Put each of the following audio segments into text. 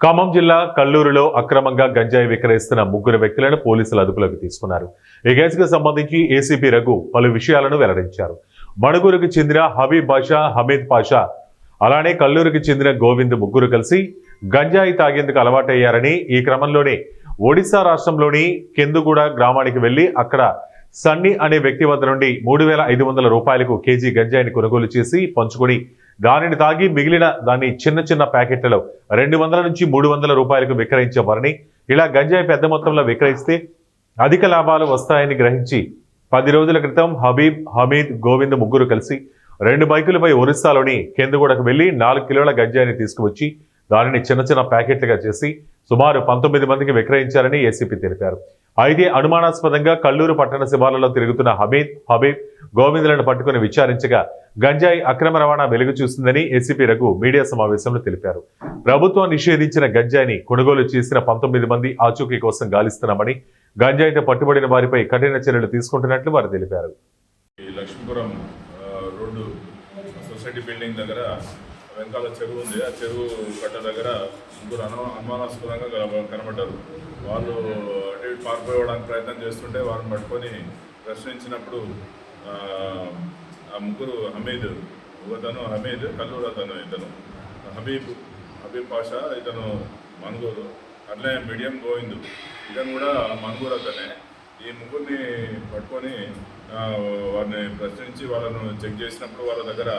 ఖమ్మం జిల్లా కల్లూరులో అక్రమంగా గంజాయి విక్రయిస్తున్న ముగ్గురు వ్యక్తులను పోలీసులు అదుపులోకి తీసుకున్నారు. ఈ కేసుకు సంబంధించి ఏసీపీ రఘు పలు విషయాలను వెల్లడించారు. మణుగూరుకు చెందిన హబీబ్ బాషా హమీద్ పాషా అలానే కల్లూరుకు చెందిన గోవింద్ ముగ్గురు కలిసి గంజాయి తాగేందుకు అలవాటయ్యారని ఈ క్రమంలోనే ఒడిశా రాష్ట్రంలోని కెందుగూడ గ్రామానికి వెళ్ళి అక్కడ సన్నీ అనే వ్యక్తి వద్ద నుండి మూడు వేల ఐదు వందల రూపాయలకు కేజీ గంజాయిని కొనుగోలు చేసి పంచుకొని దానిని తాగి మిగిలిన దాన్ని చిన్న చిన్న ప్యాకెట్లలో రెండు వందల నుంచి మూడు వందల రూపాయలకు విక్రయించేవారని ఇలా గంజాయి పెద్ద మొత్తంలో విక్రయిస్తే అధిక లాభాలు వస్తాయని గ్రహించి పది రోజుల క్రితం హబీబ్ హమీద్ గోవింద్ ముగ్గురు కలిసి రెండు బైకులపై ఒరిస్సాలోని కేంద్రగూడకు వెళ్ళి నాలుగు కిలోల గంజాయిని తీసుకువచ్చి దానిని చిన్న చిన్న ప్యాకెట్లుగా చేసి సుమారు పంతొమ్మిది మందికి విక్రయించారని ఏసీపీ తెలిపారు. అయితే అనుమానాస్పదంగా కల్లూరు పట్టణ శివార్లలో తిరుగుతున్న హమీద్ హబీబ్ గోవిందులను పట్టుకుని విచారించగా గంజాయి అక్రమ రవాణా వెలుగు చూస్తుందని ఏసీపీ రఘు మీడియా సమావేశంలో తెలిపారు. ప్రభుత్వం నిషేధించిన గంజాయిని కొనుగోలు చేసిన పంతొమ్మిది మంది ఆచూకీ కోసం గాలిస్తున్నామని గంజాయితో పట్టుబడిన వారిపై కఠిన చర్యలు తీసుకుంటున్నట్లు వారు తెలిపారు. లక్ష్మీపురం రోడ్డు సొసైటీ బిల్డింగ్ దగ్గర వెనకాల చెరువు ఉంది. ఆ చెరువు కట్ట దగ్గర ముగ్గురు అనుమానాస్పదంగా కనబడ్డారు. వాళ్ళు పారిపోవడానికి ప్రయత్నం చేస్తుంటే వారిని పట్టుకొని ప్రశ్నించినప్పుడు ఆ, ముగ్గురు హమీద్ ఒకతను హమీద్ కల్లూరు అతను ఇతను. హబీబ్ హబీబ్ పాషా ఇతను మనుగూరు అట్లే మీడియం గోవిందు. ఇతను కూడా మనుగూరు అతనే. ఈ ముగ్గురిని పట్టుకొని వారిని ప్రశ్నించి వాళ్ళను చెక్ చేసినప్పుడు వాళ్ళ దగ్గర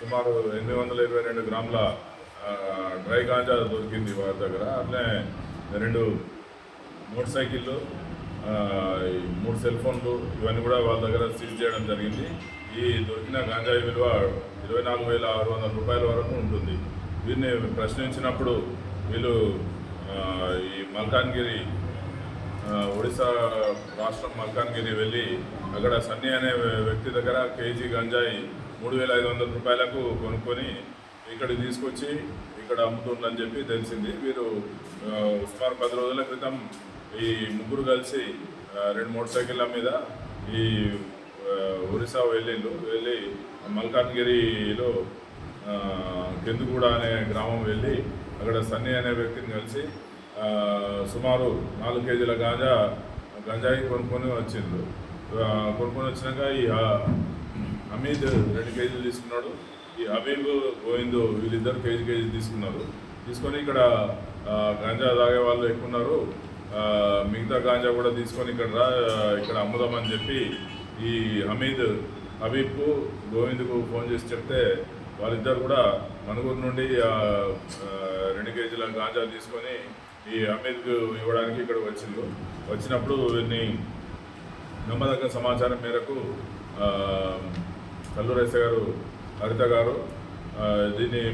సుమారు ఎనిమిది వందల ఇరవై రెండు గ్రాముల డ్రై గాంజా దొరికింది వారి దగ్గర. అట్లే రెండు మోటార్ సైకిళ్ళు ఈ మూడు సెల్ ఫోన్లు ఇవన్నీ కూడా వాళ్ళ దగ్గర సీజ్ చేయడం జరిగింది. ఈ దొరికిన గాంజాయి విలువ ఇరవై నాలుగు వేల ఆరు వందల రూపాయల వరకు ఉంటుంది. వీరిని ప్రశ్నించినప్పుడు వీళ్ళు ఈ మల్కాన్గిరి ఒడిశా రాష్ట్రం మల్కాన్గిరి వెళ్ళి అక్కడ సన్నీ అనే వ్యక్తి దగ్గర కేజీ గంజాయి మూడు వేల ఐదు వందల రూపాయలకు కొనుక్కొని ఇక్కడికి తీసుకొచ్చి ఇక్కడ అమ్ముతుందని చెప్పి తెలిసింది. వీరు సుమారు పది రోజుల క్రితం ఈ ముగ్గురు కలిసి రెండు మోటార్ సైకిళ్ళ మీద ఈ ఒరిస్సా వెళ్ళిళ్ళు వెళ్ళి మల్కాన్గిరిలో కిందుగూడ అనే గ్రామం వెళ్ళి అక్కడ సన్నీ అనే వ్యక్తిని కలిసి సుమారు నాలుగు కేజీల గాంజా గంజాయి కొనుక్కొని వచ్చిండు కొనుక్కొని వచ్చినాక ఈ అమీద్ హమీద్ రెండు కేజీలు తీసుకున్నాడు. ఈ హబీబ్ గోవింద్ వీళ్ళిద్దరు కేజీ కేజీ తీసుకున్నారు. తీసుకొని ఇక్కడ గంజా తాగే వాళ్ళు ఎక్కువ ఉన్నారు మిగతా గాంజా కూడా తీసుకొని ఇక్కడ రా ఇక్కడ అమ్ముదామని చెప్పి ఈ హమీద్ హబీబ్కు గోవింద్కు ఫోన్ చేసి చెప్తే వాళ్ళిద్దరు కూడా మనుగూరు నుండి రెండు కేజీల గాంజా తీసుకొని ఈ హమీద్కు ఇవ్వడానికి ఇక్కడ వచ్చిండ్రు వచ్చినప్పుడు వీరిని నమ్మదగ్గ సమాచారం మేరకు కల్లూరేస గారు హరిత గారు దీన్ని